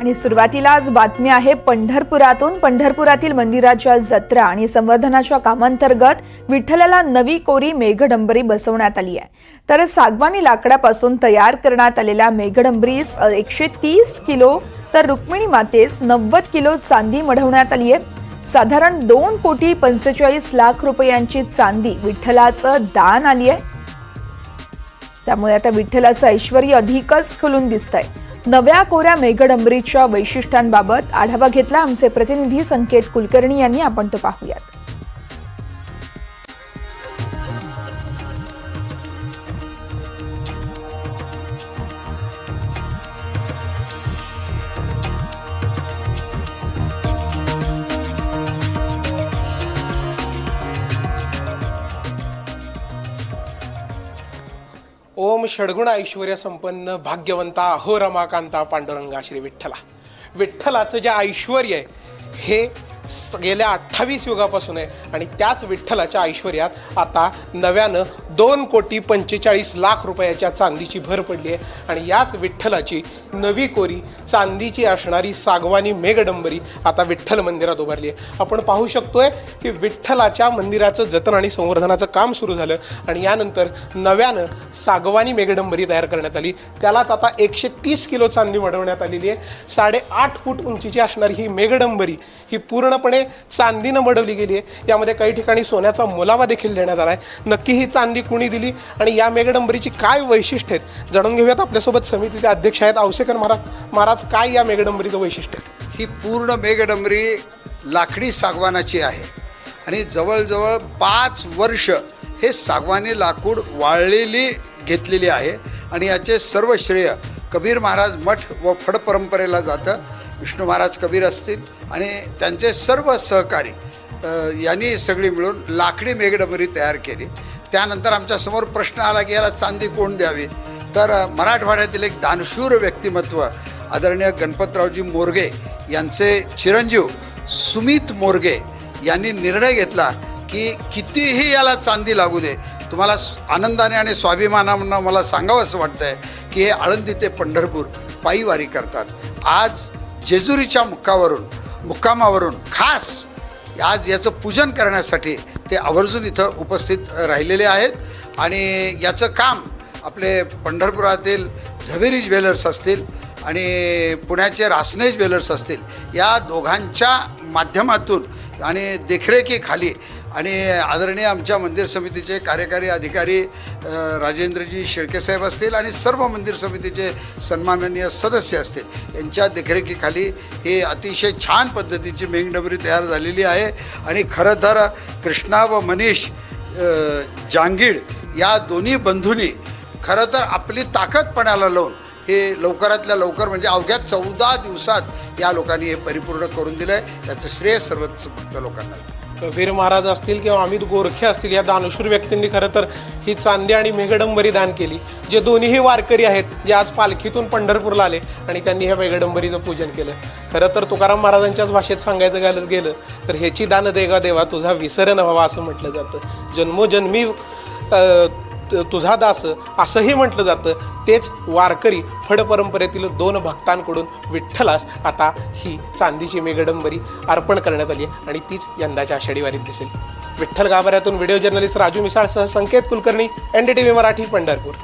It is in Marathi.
आणि सुरुवातीलाच बातमी आहे पंढरपुरातून. पंढरपुरातील मंदिराच्या जत्रा आणि संवर्धनाच्या कामांतर्गत विठ्ठलाला नवी कोरी मेघडंबरी बसवण्यात आली आहे. तर सागवानी लाकडापासून तयार करण्यात आलेल्या मेघडंबरीस एकशे तीस किलो तर रुक्मिणी मातेस नव्वद किलो चांदी मढवण्यात आली आहे. साधारण दोन कोटी पंचेचाळीस लाख रुपयांची चांदी विठ्ठलाचं दान आली आहे. त्यामुळे आता विठ्ठलाचं ऐश्वर अधिकच खुलून दिसतंय. नव्या कोऱ्या मेघडंबरीच्या वैशिष्ट्यांबाबत आढावा घेतला आमचे प्रतिनिधी संकेत कुलकर्णी यांनी. आपण तो पाहूयात. ओम षडगुण ऐश्वर्य संपन्न भाग्यवंता अहो रमाकांता पांडुरंगा श्री विठ्ठला. विठ्ठलाचं जे ऐश्वर आहे हे गेल्या अठ्ठावीस युगापासून आहे. आणि त्याच विठ्ठलाच्या ऐश्वर्यात आता नव्यानं दोन कोटी पंचेचाळीस लाख रुपयाच्या चांदीची भर पडली आहे. आणि याच विठ्ठलाची नवी कोरी चांदीची असणारी सागवानी मेघडंबरी आता विठ्ठल मंदिरात उभारली आहे. आपण पाहू शकतोय की विठ्ठलाच्या मंदिराचं जतन आणि संवर्धनाचं काम सुरू झालं. आणि यानंतर नव्यानं सागवानी मेघडंबरी तयार करण्यात आली. त्यालाच आता एकशे तीस किलो चांदी वाढवण्यात आलेली आहे. साडेआठ फूट उंचीची असणारी ही मेघडंबरी ही पूर्ण पूर्णपणे चांदीनं मढवली गेली आहे. यामध्ये काही ठिकाणी सोन्याचा मुलावा देखील देण्यात आला आहे. नक्की ही चांदी कुणी दिली आणि या मेघडंबरीची काय वैशिष्ट्य आहेत जाणून घेऊयात आपल्यासोबत समितीचे अध्यक्ष आहेत औसेकर महाराज. महाराज काय या मेघडंबरीचं वैशिष्ट्य आहे? ही पूर्ण मेघडंबरी लाकडी सागवानाची आहे. आणि जवळजवळ पाच वर्ष हे सागवानी लाकूड वाळलेली घेतलेली आहे. आणि याचे सर्व श्रेय कबीर महाराज मठ व फड परंपरेला जातं. विष्णू महाराज कबीर असतील आणि त्यांचे सर्व सहकारी यांनी सगळी मिळून लाकडी मेघडंबरी तयार केली. त्यानंतर आमच्यासमोर प्रश्न आला की याला चांदी कोण द्यावी? तर मराठवाड्यातील एक दानशूर व्यक्तिमत्व आदरणीय गणपतरावजी मोरगे यांचे चिरंजीव सुमित मोरगे यांनी निर्णय घेतला की कितीही याला चांदी लागू दे तुम्हाला आनंदाने आणि स्वाभिमानानं मला सांगावं असं वाटतं आहे की हे आळंदी ते पंढरपूर पायीवारी करतात. आज जेजुरीच्या मुक्कावरून मुक्कामावरून खास आज याचं पूजन करण्यासाठी ते आवर्जून इथं उपस्थित राहिलेले आहेत. आणि याचं काम आपले पंढरपुरातील झवेरी ज्वेलर्स असतील आणि पुण्याचे रासने ज्वेलर्स असतील या दोघांच्या माध्यमातून आणि देखरेखीखाली आणि आदरणीय आमच्या मंदिर समितीचे कार्यकारी अधिकारी राजेंद्रजी शेळकेसाहेब असतील आणि सर्व मंदिर समितीचे सन्माननीय सदस्य असतील यांच्या देखरेखीखाली हे अतिशय छान पद्धतीची मेंगडबरी तयार झालेली आहे. आणि खरं तर कृष्णा व मनीष अ, जांगीड या दोन्ही बंधूंनी खरं तर आपली ताकद पणाला लावून हे लवकरातल्या लवकर म्हणजे अवघ्या चौदा दिवसात या लोकांनी हे परिपूर्ण करून दिलं आहे याचं श्रेय सर्वच भक्त लोकांना कबीर महाराज असतील किंवा अमित गोरखे असतील या दानशूर व्यक्तींनी खरं तर ही चांदी आणि मेघडंबरी दान केली. जे दोन्हीही वारकरी आहेत जे आज पालखीतून पंढरपूरला आले आणि त्यांनी ह्या मेघडंबरीचं पूजन केलं. खरं तर तुकाराम महाराजांच्याच भाषेत सांगायचं गेलं गेलं तर ह्याची दान देगा देवा तुझा विसर व्हावा असं म्हटलं जातं. जन्मोजन्मी तुझा दास असंही म्हटलं जातं. तेच वारकरी फड परंपरेतील दोन भक्तांकडून विठ्ठलास आता ही चांदीची मेघडंबरी अर्पण करण्यात आली आहे आणि तीच यंदाच्या आषाढीवारीत दिसेल. विठ्ठल गाभाऱ्यातून video journalist Raju मिसाळसह Sanket Kulkarni N D T V Marathi Pandharpur.